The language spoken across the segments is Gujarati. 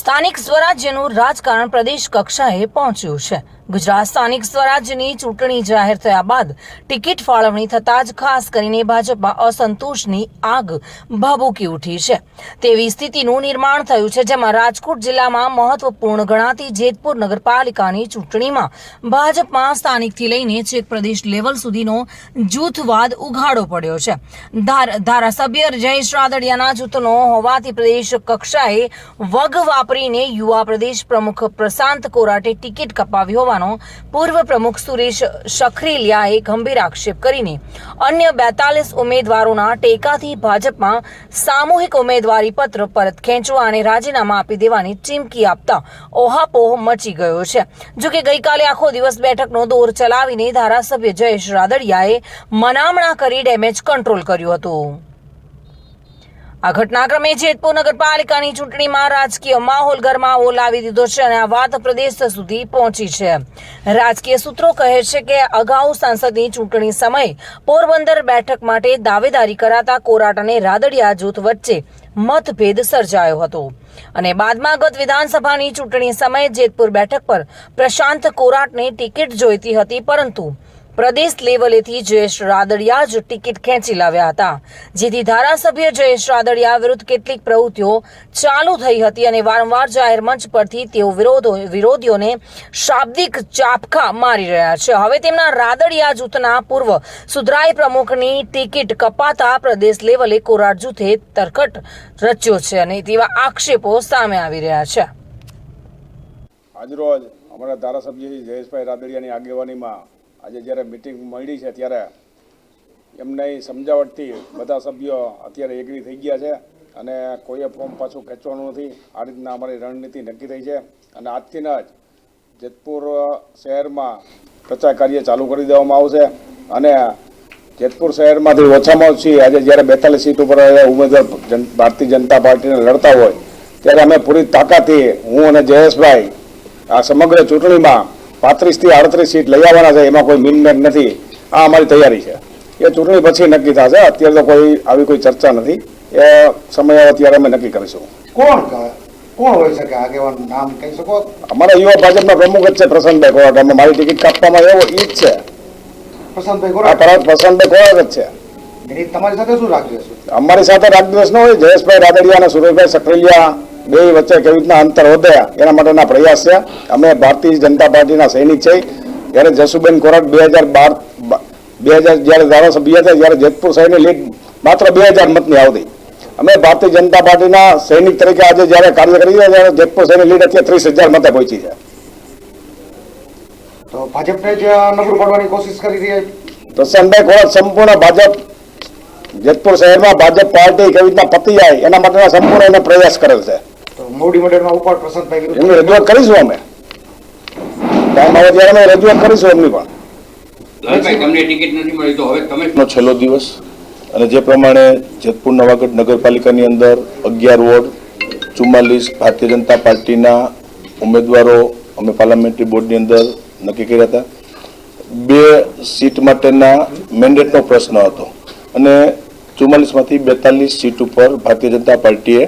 સ્થાનિક સ્વરાજ્યનું રાજકારણ પ્રદેશ કક્ષાએ પહોંચ્યું છે. ગુજરાત સ્થાનિક સ્વરાજ્યની ચૂંટણી જાહેર થયા બાદ ટિકિટ ફાળવણી થતાં જ ખાસ કરીને ભાજપમાં અસંતોષની આગ ભભૂકી ઉઠી છે. તેવી સ્થિતિનું નિર્માણ થયું છે જેમાં રાજકોટ જિલ્લામાં મહત્વપૂર્ણ ગણાતી જેતપુર નગરપાલિકાની ચૂંટણીમાં ભાજપમાં સ્થાનિકથી લઈને છેક પ્રદેશ લેવલ સુધીનો જૂથવાદ ઉઘાડો પડ્યો છે. ધાર- ધારાસભ્ય જયેશ રાદડિયાના જૂથનો હોવાથી પ્રદેશ કક્ષાએ વગ વાપરીને યુવા પ્રદેશ પ્રમુખ પ્રશાંત કોરાટે ટિકિટ કપાવી હોવાનો પૂર્વ પ્રમુખ સુરેશ શખરીલિયાએ ગંભીર આક્ષેપ કરીને અન્ય બેતાલીસ ઉમેદવારોના ટેકાથી ભાજપમાં સામૂહિક ઉમેદવારી પત્ર પરત ખેંચવા અને રાજીનામા આપી દેવાની ચીમકી આપતા ઓહાપોહ મચી ગયો છે. જોકે ગઈકાલે આખો દિવસ બેઠકનો દોર ચલાવીને ધારાસભ્ય જયેશ રાદડિયાએ મનામણા કરી ડેમેજ કંટ્રોલ કર્યું હતું. આ ઘટનાક્રમે જેતપુર નગરપાલિકાની ચૂંટણીમાં રાજકીય માહોલ ગરમાવો લાવી દીધો છે અને આ વાત પ્રદેશ સુધી પહોંચી છે. રાજકીય સૂત્રો કહે છે કે અગાઉ સાંસદની ચૂંટણી સમયે પોરબંદર બેઠક માટે દાવેદારી કરાતા કોરાટ અને રાદડિયા જૂથ વચ્ચે મતભેદ સર્જાયો હતો. અને બાદમાં ગત વિધાનસભાની ચૂંટણી સમયે જેતપુર બેઠક પર પ્રશાંત કોરાટને ટિકિટ જોઈતી હતી, પરંતુ પ્રદેશ લેવલેથી જયેશ રાદડિયા જ ટિકિટ ખેંચી લાવ્યા હતા. જેથી ધારાસભ્ય જયેશ રાદડિયા વિરુદ્ધ કેટલીક પ્રવૃત્તિઓ ચાલુ થઈ હતી અને વારંવાર જાહેર મંચ પરથી તેઓ વિરોધો વિરોધીઓને શાબ્દિક ચાપખા મારી રહ્યા છે. હવે તેમના રાદડિયા જૂથના પૂર્વ સુધરાઈ પ્રમુખની ટિકિટ કપાતા પ્રદેશ લેવલે કોરાટ જૂથે તરકટ રચ્યો છે અને તેવા આક્ષેપો સામે આવી રહ્યા છે. આજરોજ અમારા ધારાસભ્ય જયેશભાઈ રાદડિયાની આગેવાનીમાં આજે જ્યારે મિટિંગ મળી છે ત્યારે એમને સમજાવટથી બધા સભ્યો અત્યારે એગ્રી થઈ ગયા છે અને કોઈએ ફોર્મ પાછું ખેંચવાનું નથી. આ રીતના અમારી રણનીતિ નક્કી થઈ છે અને આજથી જ જેતપુર શહેરમાં પ્રચાર કાર્ય ચાલુ કરી દેવામાં આવશે અને જેતપુર શહેરમાંથી ઓછામાં ઓછી આજે જ્યારે બેતાલીસ સીટ ઉપર ઉમેદવાર ભારતીય જનતા પાર્ટીને લડતા હોય, ત્યારે અમે પૂરી તાકાતથી હું અને જયેશભાઈ આ સમગ્ર ચૂંટણીમાં પાંત્રીસથી આડત્રીસ સીટ લઈ આવવાના છે એમાં કોઈ મિનમેટ નથી. આ અમારી તૈયારી છે. એ ચૂંટણી પછી નક્કી થશે. અત્યારે તો કોઈ આવી કોઈ ચર્ચા નથી. એ સમય અત્યારે અમે નક્કી કરીશું. કોણ કોણ હોઈ શકે આગેવાન નામ કહી શકો? અમારા યુવા ભાજપના પ્રમુખ જ છે પ્રસન્નભાઈ કોવાટ અમે મારી ટિકિટ કાપવામાં એવો જ છે. ગોરા પરત પ્રસન્નભાઈ જ છે. તમારી સાથે શું રાખ્યું અમારી સાથે રાજદ્વેષ ન હોય જયેશભાઈ રાદડિયા અને સુરેશભાઈ સક્રેલિયા. બે વચ્ચે કેવી રીતના અંતર વધે એના માટેના પ્રયાસ છે. અમે ભારતીય જનતા પાર્ટીના સૈનિક છે. જ્યારે જસુબેન કોરટ બે હજાર બાર બે હજાર જ્યારે ધારાસભ્ય હતા જયારે જેતપુર સાહેબની લીડ માત્ર બે હજાર મતની આવતી. અમે ભારતીય જનતા પાર્ટીના સૈનિક તરીકે આજે જ્યારે કાર્ય કરી રહ્યા ત્યારે જેતપુર સાહેબની લીડ અત્યારે ત્રીસ હજાર મતે પહોંચી છે. તો ભાજપને જ નબળું પાડવાની કોશિશ કરી રહી પ્રશાંતભાઈ કોરટ સંપૂર્ણ ભાજપ જેતપુર શહેરમાં ભાજપ પાર્ટી કેવી રીતના પતી જાય એના માટેના સંપૂર્ણ એને પ્રયાસ કરેલ છે. મોવડી મંડળમાં ઉપાડ પ્રશાંતભાઈ એમની વિરુદ્ધ રજૂઆત કરીશું અમે. ટાઈમ આવે ત્યારે અમે રજૂઆત કરીશું એમની પણ. તમને ટિકિટ નથી મળી તો હવે તમે છેલ્લો દિવસ. અને જે પ્રમાણે જેતપુર નવાગઢ નગરપાલિકાની અંદર અગિયાર વોર્ડ ચુમ્માલીસ ભારતીય જનતા પાર્ટીના ઉમેદવારો અમે પાર્લામેન્ટરી બોર્ડની અંદર નક્કી કર્યા હતા. બે સીટ માટેના મેન્ડેટનો પ્રશ્ન હતો. અને ચુમ્માલીસમાંથી બેતાલીસ સીટ ઉપર ભારતીય જનતા પાર્ટીએ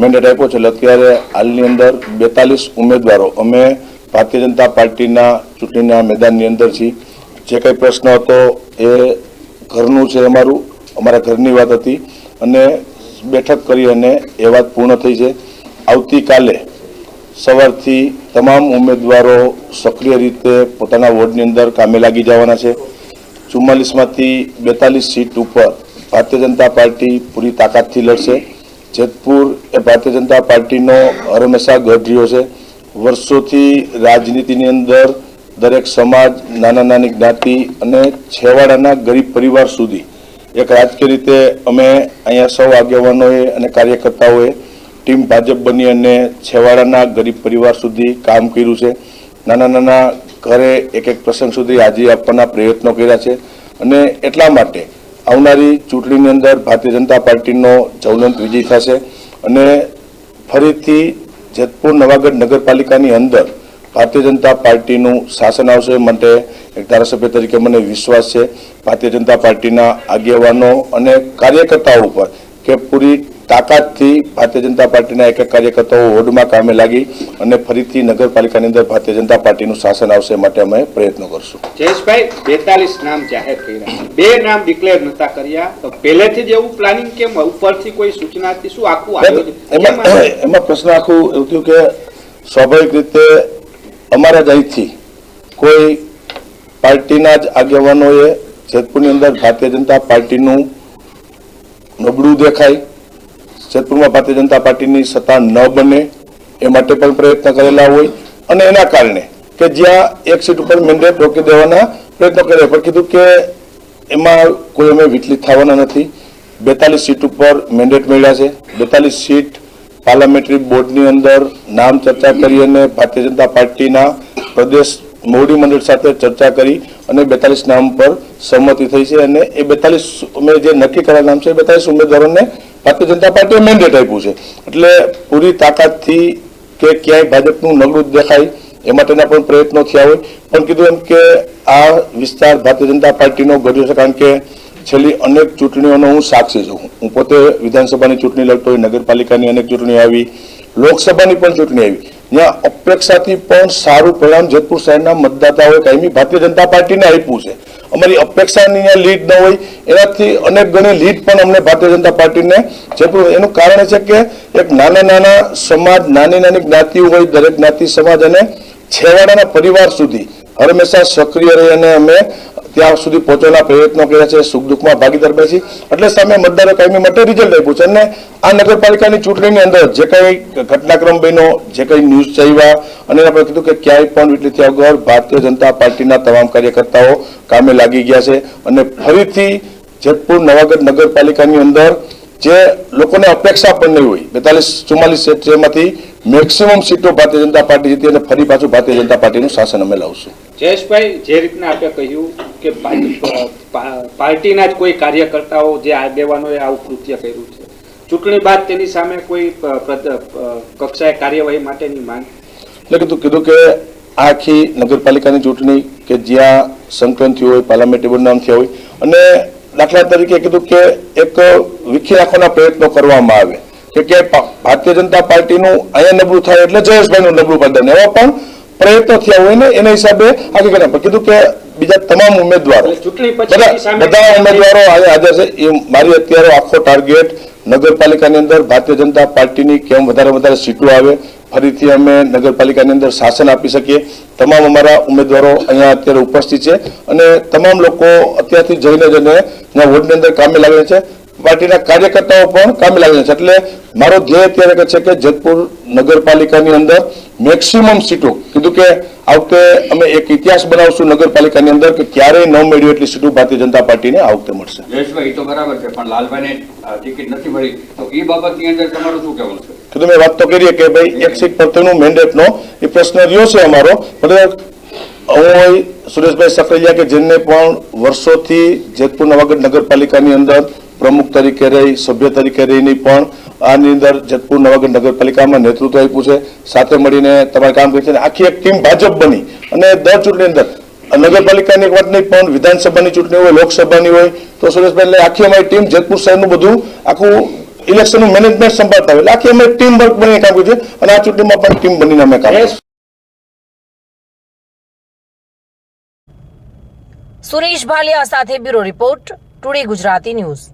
મેન્ડેટ આપ્યો છે એટલે અત્યારે હાલની અંદર બેતાલીસ ઉમેદવારો. અમે ભારતીય જનતા પાર્ટીના ચૂંટણીના મેદાનની અંદર છીએ. જે કંઈ પ્રશ્ન હતો એ ઘરનું છે અમારું, અમારા ઘરની વાત હતી. અને બેઠક કરી અને એ વાત પૂર્ણ થઈ છે. આવતીકાલે સવારથી તમામ ઉમેદવારો સક્રિય રીતે પોતાના વોર્ડની અંદર કામે લાગી જવાના છે. ચુમ્માલીસમાંથી બેતાલીસ સીટ ઉપર ભારતીય જનતા પાર્ટી પૂરી તાકાતથી લડશે. જેતપુર એ ભારતીય જનતા પાર્ટીનો હંમેશા ગઢ રહ્યો છે. વર્ષોથી રાજનીતિની અંદર દરેક સમાજ નાના નાની જ્ઞાતિ અને છેવાડાના ગરીબ પરિવાર સુધી એક રાજકીય રીતે અમે અહીંયા સૌ આગેવાનોએ અને કાર્યકર્તાઓએ ટીમ ભાજપ બની અને છેવાડાના ગરીબ પરિવાર સુધી કામ કર્યું છે. નાના નાના ઘરે એક એક પ્રસંગ સુધી હાજરી આપવાના પ્રયત્નો કર્યા છે. અને એટલા માટે આવનારી ચૂંટણીની અંદર ભારતીય જનતા પાર્ટીનો જવલંત વિજય થશે અને ફરીથી જેતપુર નવાગઢ નગરપાલિકાની અંદર ભારતીય જનતા પાર્ટીનું શાસન આવશે માટે એક ધારાસભ્ય તરીકે મને વિશ્વાસ છે. ભારતીય જનતા પાર્ટીના આગેવાનો અને કાર્યકર્તાઓ ઉપર કે પૂરી તાકાતથી ભારતીય જનતા પાર્ટીના એક એક કાર્યકર્તાઓ વોર્ડમાં કામે લાગી અને ફરીથી નગરપાલિકાની અંદર ભારતીય જનતા પાર્ટીનું શાસન આવશે માટે અમે પ્રયત્નો કરશું. જયેશભાઈ બેતાલીસ નામ જાહેર કર્યા. બે નામ ડિક્લેર નતા કર્યા. તો પહેલેથી જ એવું પ્લાનિંગ કેમ ઉપરથી કોઈ સૂચનાથી શું આખું એમાં એમાં પ્રશ્ન આખું એવું થયું કે સ્વાભાવિક રીતે અમારા જ અહીંથી કોઈ પાર્ટીના જ આગેવાનોએ જેતપુરની અંદર ભારતીય જનતા પાર્ટીનું નબળું દેખાય જેતપુરમાં ભારતીય જનતા પાર્ટીની સત્તા ન બને એ માટે પણ પ્રયત્ન કરેલા હોય. અને એના કારણે કે જ્યાં એક સીટ ઉપર મેન્ડેટ રોકી દેવાના પ્રયત્નો કર્યા પણ કીધું કે એમાં કોઈ અમે વિચલિત થવાના નથી. બેતાલીસ સીટ ઉપર મેન્ડેટ મળ્યા છે. બેતાલીસ સીટ પાર્લામેન્ટરી બોર્ડની અંદર નામ ચર્ચા કરી અને ભારતીય જનતા પાર્ટીના પ્રદેશ મોવડી મંડળ સાથે ચર્ચા કરી અને બેતાલીસ નામ પર સહમતિ થઈ છે. અને એ બેતાલીસ અમે જે નક્કી કરેલા નામ છે બેતાલીસ ઉમેદવારોને ભારતીય જનતા પાર્ટીએ મેન્ડેટ આપ્યું છે. એટલે પૂરી તાકાતથી કે ક્યાંય ભાજપનું નબળું દેખાય, એ માટેના પણ પ્રયત્નો થયા હોય. પણ કીધું એમ કે આ વિસ્તાર ભારતીય જનતા પાર્ટીનો ગઢ્યો છે, કારણ કે છેલ્લી અનેક ચૂંટણીઓનો હું સાક્ષી છું. હું પોતે વિધાનસભાની ચૂંટણી લડતો હોય, નગરપાલિકાની અનેક ચૂંટણી આવી, લોકસભાની પણ ચૂંટણી આવી. જ્યાં અપેક્ષાથી પણ સારું પરિણામ જેતપુર શહેરના મતદાતાઓએ કાયમી ભારતીય જનતા પાર્ટીને આપ્યું છે. અમારી અપેક્ષાની અહીંયા લીડ ન હોય, એનાથી અનેક ગણી લીડ પણ અમને ભારતીય જનતા પાર્ટીને જેતપુર એનું કારણ છે કે એક નાના નાના સમાજ, નાની નાની જ્ઞાતિઓ હોય, દરેક જ્ઞાતિ સમાજ અને છેવાડાના પરિવાર સુધી હંમેશા સક્રિય રહી અને અમે ત્યાં સુધી પહોંચવાના પ્રયત્નો કર્યા છે, સુખ દુઃખમાં ભાગીદાર બેસી એટલે સામે મતદારો કાયમી માટે રિઝલ્ટ આપ્યું છે. અને આ નગરપાલિકાની ચૂંટણીની અંદર જે કંઈ ઘટનાક્રમ બન્યો, જે કંઈ ન્યૂઝ ચાવ્યા અને આપણે કીધું કે ક્યાંય પણ એટલે ત્યાં વગર ભારતીય જનતા પાર્ટીના તમામ કાર્યકર્તાઓ કામે લાગી ગયા છે. અને ફરીથી જેતપુર નવાગઢ નગરપાલિકાની અંદર જે લોકોને અપેક્ષા પણ નહીં હોય, બેતાલીસ ચુમ્માલીસ જેમાંથી મેક્સિમમ સીટો ભારતીય જનતા પાર્ટી જીતી અને ફરી પાછું ભારતીય જનતા પાર્ટીનું શાસન અમે લાવશું. જયેશભાઈ જે રીતના આપણે કહ્યું કે પાર્ટીના જ કોઈ કાર્યકર્તાઓ જે આગેવાનોએ આવું કૃત્ય કર્યું છે. ચૂંટણી બાદ તેની સામે કોઈ કક્ષાએ કાર્યવાહી માટેની માંગ? એટલે કીધું કીધું કે આખી નગરપાલિકાની ચૂંટણી કે જ્યાં સંકલન થયું હોય પાર્લામેન્ટરી થયા હોય, અને દાખલા તરીકે કીધું કે એક વિખી નાખવાના પ્રયત્નો કરવામાં આવે. કે ભારતીય જનતા પાર્ટીનું અહીંયા નબળું થાય એટલે જયેશભાઈનું નબળું પ્રદાન એવા પણ પ્રયત્નો થયા હોય ને એના હિસાબે હકીકત કીધું કે બીજા તમામ ઉમેદવારો. બધા ઉમેદવારો હાજર છે એ મારી અત્યારે આખો ટાર્ગેટ નગરપાલિકાની અંદર ભારતીય જનતા પાર્ટીની કેમ વધારે વધારે સીટો આવે ફરીથી અમે નગરપાલિકાની અંદર શાસન આપી શકીએ. તમામ અમારા ઉમેદવારો અહીંયા અત્યારે ઉપસ્થિત છે અને તમામ લોકો અત્યારથી જઈને જઈને વોર્ડની અંદર કામે લાગે છે. પાર્ટીના કાર્યકર્તાઓ પણ કામે લાગે છે. એટલે મારો ધ્યેય અત્યારે છે કે જેતપુર નગરપાલિકાની અંદર મેક્સિમમ સીટો કીધું કે આ વખતે અમે એક ઇતિહાસ બનાવશું નગરપાલિકાની અંદર કે ક્યારેય ન મળ્યું એટલી સીટું ભારતીય જનતા પાર્ટીને આ વખતે મળશે જયેશભાઈ તો બરાબર છે પણ લાલભાઈને ટિકિટ નથી મળી. તો એ બાબતની અંદર તમારું શું કહેવું છે? કીધું મેં વાત તો કરીએ કે ભાઈ એક સીટ પરતેનું મેન્ડેટનો એ પ્રશ્ન રહ્યો છે અમારો. બધા હું સુરેશભાઈ સકરેલિયા કે જેમને પણ વર્ષોથી જેતપુર નવાગઢ નગરપાલિકાની અંદર પ્રમુખ તરીકે રહી, સભ્ય તરીકે રહીને પણ આની અંદર જેતપુર નવાગઢ નગરપાલિકામાં નેતૃત્વ આપ્યું છે. સાથે મળીને તમારે કામ કર્યું છે આખી એક ટીમ ભાજપ બની. અને દર ચૂંટણી અંદર નગરપાલિકાની એક વાત નહીં, પણ વિધાનસભાની ચૂંટણી હોય, લોકસભાની હોય, તો સુરેશભાઈ, એટલે આખી અમારી ટીમ જેતપુર શહેરનું બધું આખું ઇલેક્શનનું મેનેજમેન્ટ સંભાળતા હોય. એટલે આખી અમે ટીમ વર્ક બનીને કામ કર્યું છે. અને આ ચૂંટણીમાં પણ ટીમ બનીને અમે કામ સુરેશ ભાલિયા સાથે bureau report, today Gujarati news.